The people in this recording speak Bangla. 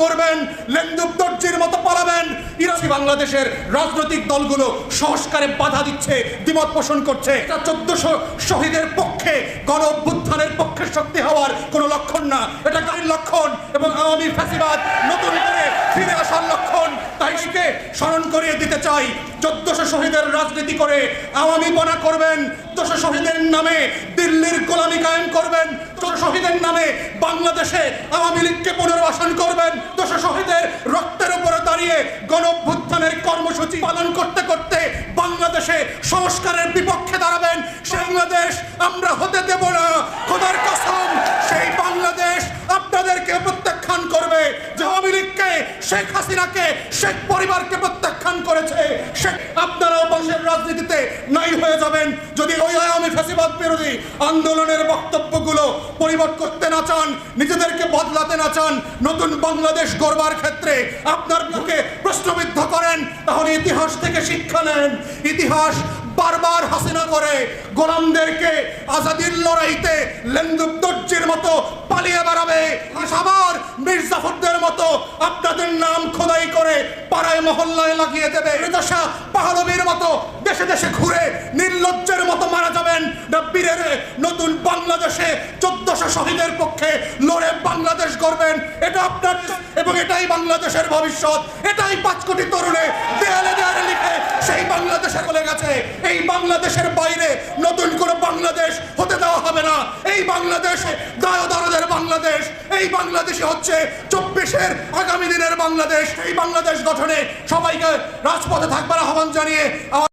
মরবেন লেন্দুব দর্জির মতো পালাবেন। ইরানি বাংলাদেশের রাজনৈতিক দলগুলো সংস্কারে বাধা দিচ্ছে, দ্বিমত পোষণ করছে। চোদ্দশো শহীদের পক্ষে, গণ অভ্যুত্থানের পক্ষে শক্তি হওয়ার কোনো লক্ষণ না। এটা গাড়ির লক্ষণ এবং আওয়ামী ফ্যাসিবাদ নতুন করে ফিরে আসার লক্ষণ। তাই সেকে স্মরণ করিয়ে দিতে চাই, চোদ্দশো শহীদের রাজনীতি করে আওয়ামী বনা করবেন, চোদ্দশো শহীদের নামে দিল্লির গোলামি কায়েম করবেন, চোদ্দশো শহীদের নামে বাংলাদেশে আওয়ামী লীগকে পুনর্বাসন করবেন। চোদ্দশো শহীদের রক্তের উপরে দাঁড়িয়ে গণ অভ্যুত্থানের কর্মসূচি পালন করতে করতে বাংলাদেশে সংস্কারের বিপক্ষে দাঁড়াবেন, বাংলাদেশ আমরা হতে দেব না। খোদার কসম, সেই বাংলাদেশ আপনাদেরকে প্রত্যাখ্যান করবে যে আওয়ামী লীগকে, শেখ হাসিনাকে, শেখ পরিবারকে প্রত্যাখ্যান করেছে। শেখ রাজনীতিতে নাই হয়ে যাবেন। যদি ওই আওয়ামী ফ্যাসিবাদ বিরোধী। আন্দোলনের বক্তব্যগুলো পরিবর্তন করতে না চান, নিজেদেরকে বদলাতে না চান, নতুন বাংলাদেশ গড়বার ক্ষেত্রে আপনার মুখে প্রশ্নবিদ্ধ করেন, তাহলে ইতিহাস থেকে শিক্ষা নেন। ইতিহাস বারবার হাসিনা করে, গোলামদেরকে আজাদির লড়াইতে লেন্দুব দর্জির মতো পালিয়ে বেড়াবে। আবার মির্জাফরদের মতো আপনাদের নাম খোদাই করে পাড়ায় মহল্লায় লাগিয়ে দেবে। দশা পাহাড়বীর মতো দেশে দেশে ঘুরে নির্লজ্জের মতো মারা যাবেন। না বীরের নতুন বাংলাদেশে চোদ্দশো শহীদের পক্ষে লড়ে বাংলাদেশ করবেন এটা আপনার এবং এটাই বাংলাদেশের ভবিষ্যৎ। এটাই পাঁচ কোটি তরুণে দেয়ালে দেয়ালে লিখে সেই বাংলাদেশে চলে গেছে, এই বাংলাদেশের বাইরে নতুন কোনো বাংলাদেশ হতে দেওয়া হবে না। এই বাংলাদেশে দায়দরদের বাংলাদেশ। এই বাংলাদেশে হচ্ছে চব্বিশের আগামী দিনের বাংলাদেশ। এই বাংলাদেশ গঠনে সবাইকে রাজপথে থাকবার আহ্বান জানিয়ে আমার